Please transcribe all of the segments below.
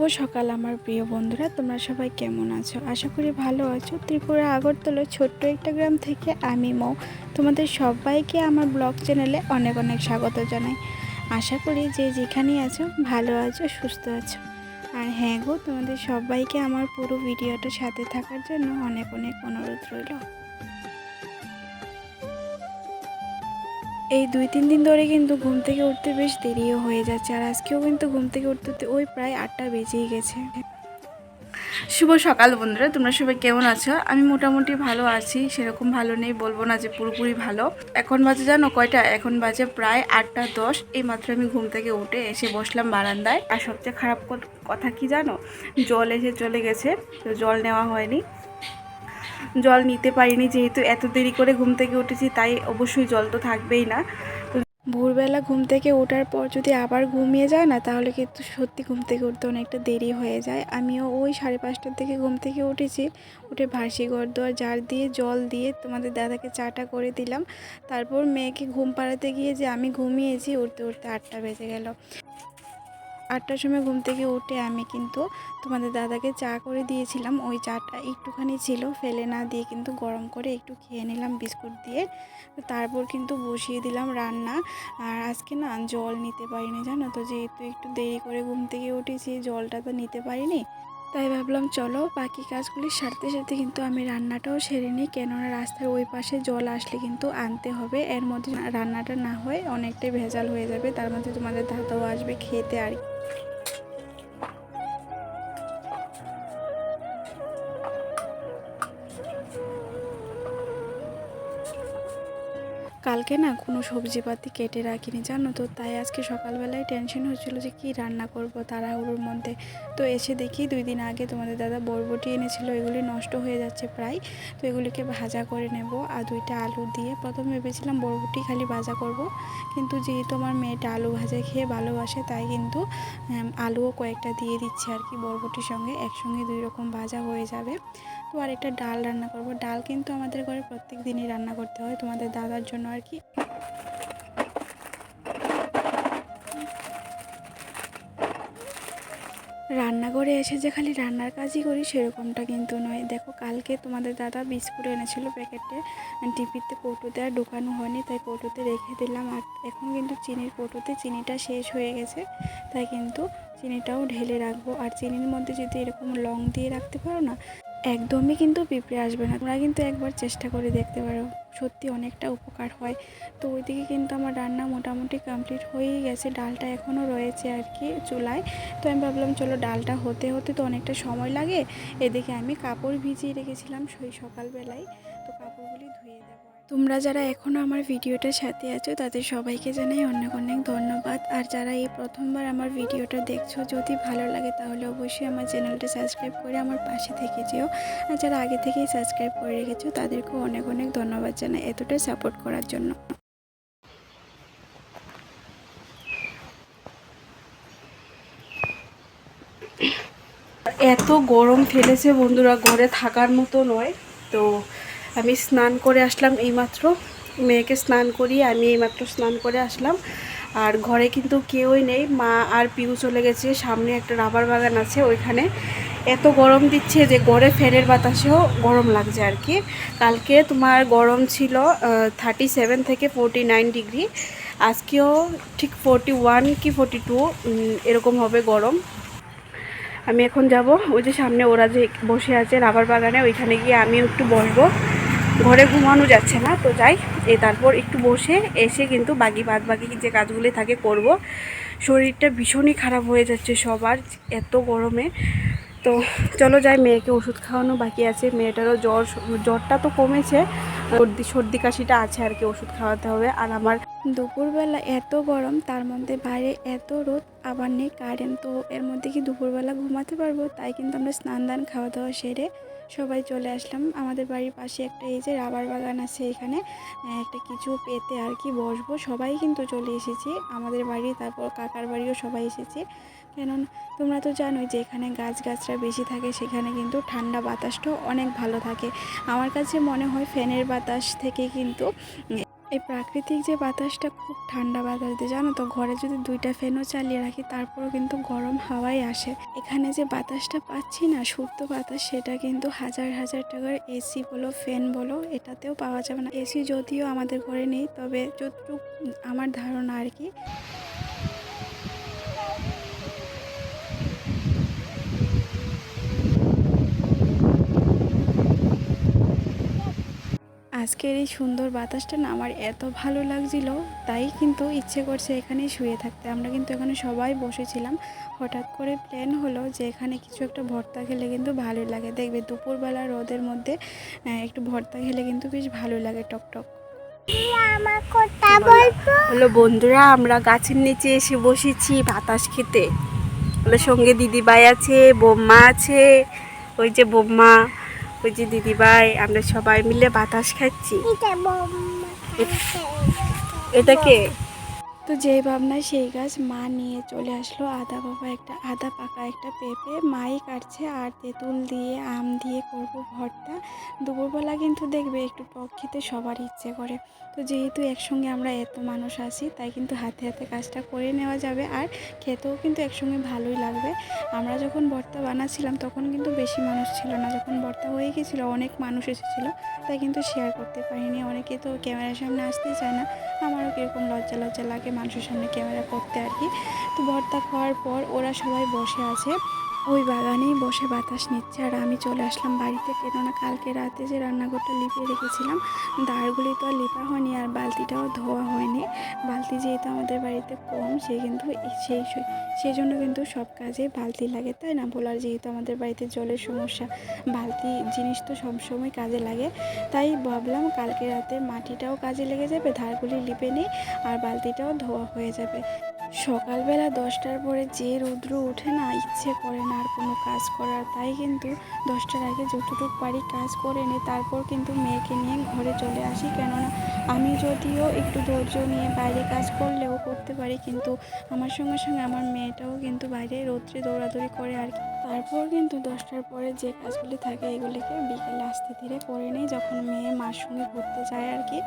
শুভ সকাল আমার প্রিয় বন্ধুরা, তোমরা সবাই কেমন আছো? আশা করি ভালো আছো। ত্রিপুরা আগরতলা ছোট্ট একটা গ্রাম থেকে আমি মৌ। তোমাদের সবাইকে আমার ব্লগ চ্যানেলে অনেক অনেক স্বাগত জানাই। আশা করি যে যেখানেই আছো, ভালো আছো, সুস্থ আছো। আর হ্যাঁ গো, তোমাদের সবাইকে আমার পুরো ভিডিওটা সাথে থাকার জন্য অনেক অনেক অনুরোধ রইল। এই দুই, তিন দিন ধরে কিন্তু ঘুম থেকে উঠতে বেশ দেরিও হয়ে যাচ্ছে আর আজকেও কিন্তু ঘুম থেকে উঠতে উঠতে ওই প্রায় আটটা বেজেই গেছে। শুভ সকাল বন্ধুরা, তোমরা সবাই কেমন আছো? আমি মোটামুটি ভালো আছি, সেরকম ভালো নেই, বলব না যে পুরোপুরি ভালো। এখন বাজে জানো কয়টা? এখন বাজে প্রায় আটটা দশ। এই মাত্র আমি ঘুম থেকে উঠে এসে বসলাম বারান্দায়। আর সবচেয়ে খারাপ কথা কি জানো? জল এসে চলে গেছে, তো জল নেওয়া হয়নি। জল নিতে পারিনি, যেহেতু এত দেরি করে ঘুম থেকে উঠেছি, তাই অবশ্যই জল তো থাকবেই না। ভোরবেলা ঘুম থেকে ওঠার পর যদি আবার ঘুমিয়ে যায় না, তাহলে কিন্তু সত্যি ঘুম থেকে উঠতে অনেকটা দেরি হয়ে যায়। আমিও ওই সাড়ে পাঁচটার থেকে ঘুম থেকে উঠেছি, উঠে ভাসি ঘর দোয়ার জার দিয়ে, জল দিয়ে তোমাদের দাদাকে চাটা করে দিলাম। তারপর মেয়েকে ঘুম পাড়াতে গিয়ে যে আমি ঘুমিয়েছি, উঠতে উঠতে আটটা বেজে গেল। আটটার সময় ঘুম থেকে উঠে আমি কিন্তু তোমাদের দাদাকে চা করে দিয়েছিলাম। ওই চাটা একটুখানি ছিল, ফেলে না দিয়ে কিন্তু গরম করে একটু খেয়ে নিলাম বিস্কুট দিয়ে। তারপর কিন্তু বসিয়ে দিলাম রান্না। আর আজকে না জল নিতে পারিনি জানো তো, যেহেতু একটু দেরি করে ঘুম থেকে উঠেছি, জলটা তো নিতে পারিনি। তাই ভাবলাম, চলো, বাকি কাজগুলি সারতে সারতে কিন্তু আমি রান্নাটাও সেরে নিই। কেননা রাস্তার ওই পাশে জল আসলে কিন্তু আনতে হবে। এর মধ্যে রান্নাটা না হয় অনেকটাই ভেজাল হয়ে যাবে। তার মধ্যে তোমাদের দাদাও আসবে খেতে আর কালকে না কোনো সবজিপাতি কেটে রাখিনি, জানো তো? তাই আজকে সকালবেলায় টেনশন হচ্ছিল যে কি রান্না করব তাড়াহুড়োর মধ্যে। তো এসে দেখি দুই দিন আগে তোমাদের দাদা বরবটি এনেছিল, এগুলি নষ্ট হয়ে যাচ্ছে প্রায়। তো এগুলিকে ভাজা করে নেব আর দুইটা আলু দিয়ে। প্রথমে ভেবেছিলাম বরবটি খালি ভাজা করব, কিন্তু যেহেতু আমার মেয়েটা আলু ভাজা খেয়ে ভালোবাসে, তাই কিন্তু আলুও কয়েকটা দিয়ে দিচ্ছে আর কি বরবটির সঙ্গে। একসঙ্গে দুই রকম ভাজা হয়ে যাবে। তো আর একটা ডাল রান্না করব। ডাল কিন্তু আমাদের ঘরে প্রত্যেক দিনই রান্না করতে হয়, তোমাদের দাদার জন্য আর কি। রান্নাঘরে এসে যে খালি রান্নার কাজই করি সেরকমটা কিন্তু নয়। দেখো, কালকে তোমাদের দাদা বিস্কুট এনেছিল প্যাকেটে টিপিতে কৌটোতে আর ঢুকানো হয়নি, তাই কৌটোতে রেখে দিলাম। আর এখন কিন্তু চিনির কৌটোতে চিনিটা শেষ হয়ে গেছে, তাই কিন্তু চিনিটাও ঢেলে রাখব। আর চিনির মধ্যে যদি এরকম লং দিয়ে রাখতে পারো না একদমই কিন্তু পিঁপড়ে আসবে না। তোমরা কিন্তু একবার চেষ্টা করে দেখতে পারো। সত্যি অনেকটা উপকার হয়। তো ওইদিকে কিন্তু আমার রান্না মোটামুটি কমপ্লিট হয়েই গেছে। ডালটা এখনও রয়েছে আর কি চুলায়। তো আমি ভাবলাম, চলো ডালটা হতে হতে তো অনেকটা সময় লাগে। এদিকে আমি কাপড় ভিজিয়ে রেখেছিলাম সেই সকালবেলায়। তো কাপড়গুলি ধুয়ে দেবো তোমরা যারা এখনও আমার ভিডিওটার সাথে আছো, তাদের সবাইকে জানাই অনেক অনেক ধন্যবাদ। আর যারা এই প্রথমবার আমার ভিডিওটা দেখছ, যদি ভালো লাগে তাহলে অবশ্যই আমার চ্যানেলটা সাবস্ক্রাইব করে আমার পাশে থেকে যেও। আর যারা আগে থেকেই সাবস্ক্রাইব করে রেখেছো, তাদেরকেও অনেক অনেক ধন্যবাদ জানাই এতটাই সাপোর্ট করার জন্য। এত গরম ফেলেছে বন্ধুরা, ঘরে থাকার মতো নয়। তো আমি স্নান করে আসলাম এইমাত্র। মেয়েকে স্নান করিয়ে আমি এইমাত্র স্নান করে আসলাম। আর ঘরে কিন্তু কেউই নেই। মা আর পিউ চলে গেছে। সামনে একটা রাবার বাগান আছে, ওইখানে। এত গরম দিচ্ছে যে ঘরে ফ্যানের বাতাসেও গরম লাগছে আর কি। কালকে তোমার গরম ছিল থার্টি সেভেন থেকে ফোরটি নাইন ডিগ্রি আজকেও ঠিক ফোরটি ওয়ান কি ফোরটি টু এরকম হবে গরম। আমি এখন যাব, ওই যে সামনে ওরা যে বসে আছে রাবার বাগানে, ওইখানে গিয়ে আমিও একটু বসবো। ঘরে ঘুমানো যাচ্ছে না, তো যাই, এ তারপর একটু বসে এসে কিন্তু বাকি বাদ বাকি যে কাজগুলি থাকে করব। শরীরটা ভীষণই খারাপ হয়ে যাচ্ছে সবার, এত গরমে। তো চলো যাই, মেয়েকে ওষুধ খাওয়ানো বাকি আছে। মেয়েটারও জ্বর, জ্বরটা তো কমেছে। সর্দি সর্দি কাশিটা আছে আর কি, ওষুধ খাওয়াতে হবে। আর আমার দুপুরবেলা এত গরম, তার মধ্যে বাইরে এত রোদ, আবার নেই কারেন্ট তো এর মধ্যে কি দুপুরবেলা ঘুমাতে পারব? তাই কিন্তু আমরা স্নান দান খাওয়া দাওয়া সেরে সবাই চলে আসলাম। আমাদের বাড়ির পাশে একটা এই যে রাবার বাগান আছে এখানে একটা কিছু পেতে আর কি বসবো। সবাই কিন্তু চলে এসেছি। আমাদের বাড়ি, তারপর কাকার বাড়িও সবাই এসেছে। কেন তোমরা তো জানোই যে এখানে গাছগাছরা বেশি থাকে, সেখানে কিন্তু ঠান্ডা বাতাসটাও অনেক ভালো থাকে। আমার কাছে মনে হয় ফ্যানের বাতাস থেকে কিন্তু এই প্রাকৃতিক যে বাতাসটা, খুব ঠান্ডা বাতাস দিয়ে, জানো তো? ঘরে যদি দুইটা ফ্যানও চালিয়ে রাখি, তারপরও কিন্তু গরম হাওয়াই আসে। এখানে যে বাতাসটা পাচ্ছি না, শুদ্ধ বাতাস, সেটা কিন্তু হাজার হাজার টাকার এসি বলো, ফ্যান বলো, এটাতেও পাওয়া যাবে না। এসি যদিও আমাদের ঘরে নেই, তবে যতটুকু আমার ধারণা আর কি আজকের এই সুন্দর বাতাসটা না আমার এত ভালো লাগছিল, তাই কিন্তু ইচ্ছে করছে এখানেই শুয়ে থাকতে। আমরা কিন্তু এখানে সবাই বসেছিলাম। হঠাৎ করে প্ল্যান হলো যে এখানে কিছু একটা ভর্তা খেলে কিন্তু ভালো লাগে। দেখবে দুপুরবেলা রোদের মধ্যে একটু ভর্তা খেলে কিন্তু বেশ ভালো লাগে টকটক আমার হলো বন্ধুরা, আমরা গাছের নিচে এসে বসেছি বাতাস খেতে। হলো সঙ্গে দিদিভাই আছে বোম্মা আছে, ওই যে বোম্মা ওই যে দিদিভাই আমরা সবাই মিলে বাতাস খাচ্ছি। এটা কে? তো যেই ভাবনায় সেই গাছ মা নিয়ে চলে আসলো। আদা বাবা একটা, আদা পাকা একটা পেঁপে। মাই কাটছে আর তেঁতুল দিয়ে, আম দিয়ে করব ভর্তা। দুপুরবেলা কিন্তু দেখবে একটু টক খেতে সবার ইচ্ছে করে। তো যেহেতু একসঙ্গে আমরা এত মানুষ আছি, তাই কিন্তু হাতে হাতে কাজটা করে নেওয়া যাবে আর খেতেও কিন্তু একসঙ্গে ভালোই লাগবে। আমরা যখন ভর্তা বানাচ্ছিলাম তখন কিন্তু বেশি মানুষ ছিল না। যখন ভর্তা হয়ে গেছিল, অনেক মানুষ এসেছিল, তাই কিন্তু শেয়ার করতে পারিনি। অনেকে তো ক্যামেরার সামনে আসতেই চায় না। আমারও কীরকম লজ্জা লজ্জা লাগে মানুষের সামনে ক্যামেরা করতে আর কি। তো ভর্তা খাওয়ার পর ওরা সবাই বসে আছে। ওই বাগানেই বসে বাতাস নিচ্ছে। আর আমি চলে আসলাম বাড়িতে। কেননা কালকে রাতে যে রান্নাঘরটা লিপিয়ে রেখেছিলাম, দাঁড়গুলি তো আর লিপা হয়নি আর বালতিটাও ধোয়া হয়নি। বালতি যেহেতু আমাদের বাড়িতে কম, সে কিন্তু সেই সেই জন্য কিন্তু সব কাজে বালতি লাগে, তাই না বলার? যেহেতু আমাদের বাড়িতে জলের সমস্যা, বালতি জিনিস তো সবসময় কাজে লাগে। তাই ভাবলাম কালকে রাতে মাটিটাও কাজে লেগে যাবে, ধারগুলি লিপে নিই, আর বালতিটাও ধোয়া হয়ে যাবে। সকালবেলা দশটার পরে যে রৌদ্র ওঠে না, ইচ্ছে করে না আর কোনো কাজ করার। তাই কিন্তু দশটার আগে যতটুকু পারি কাজ করে নিই তারপর কিন্তু মেয়েকে নিয়ে ঘরে চলে আসি। কেননা আমি যদিও একটু ধৈর্য নিয়ে বাইরে কাজ করলেও করতে পারি, কিন্তু আমার সঙ্গে সঙ্গে আমার মেয়েটাও কিন্তু বাইরে রৌদ্রে দৌড়াদৌড়ি করে আর কি। তারপর কিন্তু দশটার পরে যে কাজগুলি থাকে, এগুলিকে বিকেলে আস্তে ধীরে করে নিই। যখন মেয়ে মার সঙ্গে ঘুরতে যায় আর কি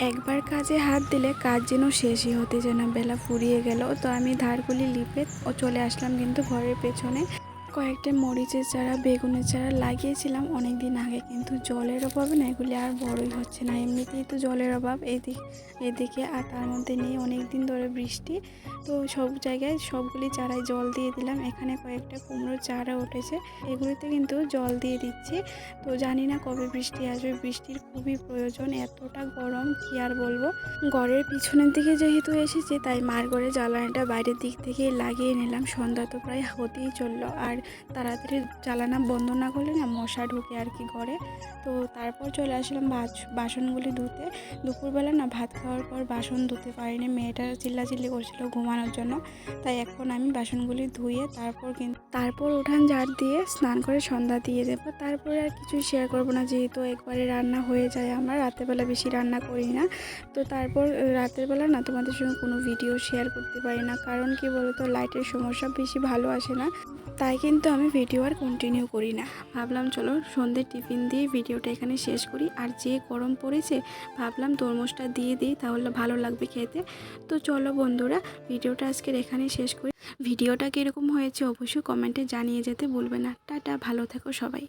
একবার কাজে হাত দিলে কাজ যেন শেষই হতে যেন বেলা ফুরিয়ে গেল। তো আমি ধারগুলি লিপে ও চলে আসলাম কিন্তু ঘরের পেছনে। কয়েকটা মরিচের চারা, বেগুনের চারা লাগিয়েছিলাম অনেক দিন আগে, কিন্তু জলের অভাবে না এগুলি আর বড়ই হচ্ছে না। এমনিতেই তো জলের অভাব এদিক এদিকে আর তার মধ্যে নেই অনেক দিন ধরে বৃষ্টি। তো সব জায়গায় সবগুলি চারায় জল দিয়ে দিলাম। এখানে কয়েকটা কুমড়োর চারা উঠেছে, এগুলিতে কিন্তু জল দিয়ে দিচ্ছি। তো জানি না কবে বৃষ্টি আসবে। বৃষ্টির খুবই প্রয়োজন, এতটা গরম কি আর বলব? ঘরের পিছনের দিকে যেহেতু এসেছে, তাই মার ঘরে জ্বালানিটা বাইরের দিক থেকে লাগিয়ে নিলাম। সন্ধ্যা তো প্রায় হতেই চলল। আর তাড়াতাড়ি জ্বালানা বন্ধ না করলে না মশা ঢুকে আর কি ঘরে। তো তারপর চলে আসলাম বাস- বাসনগুলি ধুতে। দুপুরবেলা না ভাত খাওয়ার পর বাসন ধুতে পারিনি, মেয়েটা চিল্লাচিল্লি করছিল ঘুমানোর জন্য। তাই এখন আমি বাসনগুলি ধুয়ে তারপর কিন্তু তারপর উঠান ঝাড় দিয়ে স্নান করে সন্ধ্যা দিয়ে দেবো। তারপরে আর কিছুই শেয়ার করব না, যেহেতু একবারে রান্না হয়ে যায় আমার রাতের বেলা বেশি রান্না করি না। তো তারপর রাতের বেলা না তোমাদের সঙ্গে কোনো ভিডিও শেয়ার করতে পারি না, কারণ কি বলতো লাইটের সমস্যা বেশি ভালো আসে না। তাই কিন্তু আমি ভিডিও আর কন্টিনিউ করি না। ভাবলাম, চলো সন্ধ্যে টিফিন দিয়ে ভিডিওটা এখানে শেষ করি। আর যে গরম পড়েছে, ভাবলাম তরমুজটা দিয়ে দিই, তাহলে ভালো লাগবে খেতে। তো চলো বন্ধুরা ভিডিওটা আজকের এখানে শেষ করি। ভিডিওটা কীরকম হয়েছে, অবশ্যই কমেন্টে জানিয়ে যেতে বলবে না। টাটা, ভালো থেকো সবাই।